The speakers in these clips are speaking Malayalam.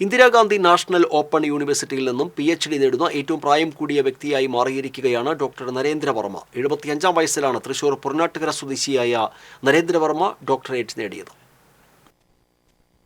ഇന്ദിരാഗാന്ധി നാഷണൽ ഓപ്പൺ യൂണിവേഴ്സിറ്റിയിൽ നിന്നും പി എച്ച് ഡി നേടുന്ന ഏറ്റവും പ്രായം കൂടിയ വ്യക്തിയായി മാറിയിരിക്കുകയാണ് ഡോക്ടർ നരേന്ദ്രവർമ്മ. എഴുപത്തിയഞ്ചാം വയസ്സിലാണ് തൃശൂർ പുറനാട്ടുകര സ്വദേശിയായ നരേന്ദ്രവർമ്മ ഡോക്ടറേറ്റ് നേടിയത്.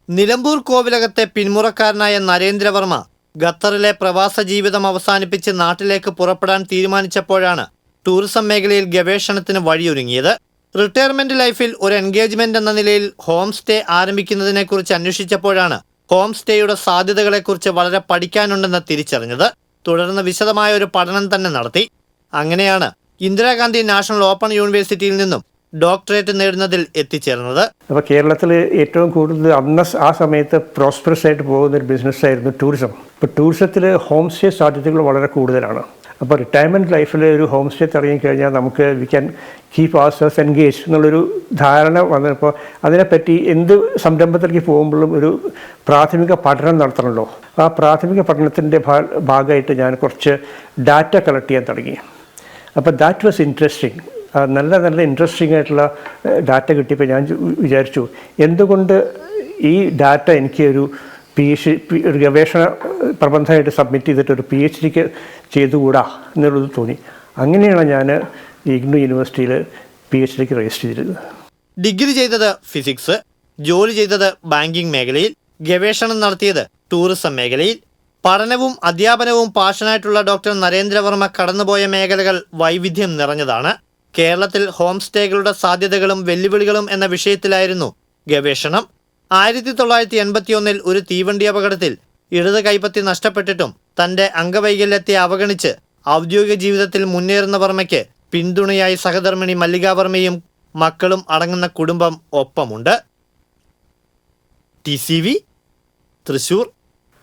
നിലമ്പൂർ കോവിലകത്തെ പിന്മുറക്കാരനായ നരേന്ദ്രവർമ്മ ഖത്തറിലെ പ്രവാസ ജീവിതം അവസാനിപ്പിച്ച് നാട്ടിലേക്ക് പുറപ്പെടാൻ തീരുമാനിച്ചപ്പോഴാണ് ടൂറിസം മേഖലയിൽ ഗവേഷണത്തിന് വഴിയൊരുങ്ങിയത്. റിട്ടയർമെന്റ് ലൈഫിൽ ഒരു എൻഗേജ്മെന്റ് എന്ന നിലയിൽ ഹോം സ്റ്റേ ആരംഭിക്കുന്നതിനെക്കുറിച്ച് അന്വേഷിച്ചപ്പോഴാണ് ഹോം സ്റ്റേയുടെ സാധ്യതകളെക്കുറിച്ച് വളരെ പഠിക്കാനുണ്ടെന്ന് തിരിച്ചറിഞ്ഞത് തുടർന്ന് വിശദമായ ഒരു പഠനം തന്നെ നടത്തി. അങ്ങനെയാണ് ഇന്ദിരാഗാന്ധി നാഷണൽ ഓപ്പൺ യൂണിവേഴ്സിറ്റിയിൽ നിന്നും ഡോക്ടറേറ്റ് നേടുന്നതിൽ എത്തിച്ചേർന്നത്. അപ്പോൾ കേരളത്തിൽ ഏറ്റവും കൂടുതൽ അന്ന് ആ സമയത്ത് പ്രോസ്പെറസ് ആയിട്ട് പോകുന്ന ഒരു ബിസിനസ്സായിരുന്നു ടൂറിസം ഇപ്പോൾ ടൂറിസത്തിൽ ഹോം സ്റ്റേ സാധ്യതകൾ വളരെ കൂടുതലാണ്. അപ്പോൾ റിട്ടയർമെന്റ് ലൈഫിൽ ഒരു ഹോം സ്റ്റേ തുടങ്ങിക്കഴിഞ്ഞാൽ നമുക്ക് we can keep our self engage എന്നുള്ളൊരു ധാരണ വന്നപ്പോൾ അതിനെപ്പറ്റി എന്ത് സംരംഭത്തിലേക്ക് പോകുമ്പോഴും ഒരു പ്രാഥമിക പഠനം നടത്തണമല്ലോ ആ പ്രാഥമിക പഠനത്തിന്റെ ഭാഗമായിട്ട് ഞാൻ കുറച്ച് ഡാറ്റ കളക്ട് ചെയ്യാൻ തുടങ്ങി. അപ്പോൾ ദാറ്റ് വാസ് ഇൻട്രസ്റ്റിംഗ് നല്ല നല്ല ഇൻട്രസ്റ്റിംഗ് ആയിട്ടുള്ള ഡാറ്റ കിട്ടിയപ്പോൾ ഞാൻ വിചാരിച്ചു എന്തുകൊണ്ട് ഈ ഡാറ്റ എനിക്ക് ഒരു പി എച്ച് ഒരു ഗവേഷണ പ്രബന്ധമായിട്ട് സബ്മിറ്റ് ചെയ്തിട്ട് ഒരു പി എച്ച് ഡിക്ക് ചെയ്തുകൂടാ എന്നുള്ളത് തോന്നി. അങ്ങനെയാണ് ഞാൻ ഇഗ്നു യൂണിവേഴ്സിറ്റിയിൽ പി എച്ച് ഡിക്ക് രജിസ്റ്റർ ചെയ്തത്. ഡിഗ്രി ചെയ്തത് ഫിസിക്സ് ജോലി ചെയ്തത് ബാങ്കിംഗ് മേഖലയിൽ ഗവേഷണം നടത്തിയത് ടൂറിസം മേഖലയിൽ പഠനവും അധ്യാപനവും പാഷനായിട്ടുള്ള ഡോക്ടർ നരേന്ദ്രവർമ്മ കടന്നുപോയ മേഖലകൾ വൈവിധ്യം നിറഞ്ഞതാണ് കേരളത്തിൽ ഹോം സ്റ്റേകളുടെ സാധ്യതകളും വെല്ലുവിളികളും എന്ന വിഷയത്തിലായിരുന്നു ഗവേഷണം. ആയിരത്തി തൊള്ളായിരത്തി എൺപത്തിയൊന്നിൽ ഒരു തീവണ്ടി അപകടത്തിൽ ഇടത് കൈപ്പത്തി നഷ്ടപ്പെട്ടിട്ടും തന്റെ അംഗവൈകല്യത്തെ അവഗണിച്ച് ഔദ്യോഗിക ജീവിതത്തിൽ മുന്നേറുന്ന വർമ്മയ്ക്ക് പിന്തുണയായി സഹധർമ്മിണി മല്ലികാ വർമ്മയും മക്കളും അടങ്ങുന്ന കുടുംബം ഒപ്പമുണ്ട്. T C V Thrissur.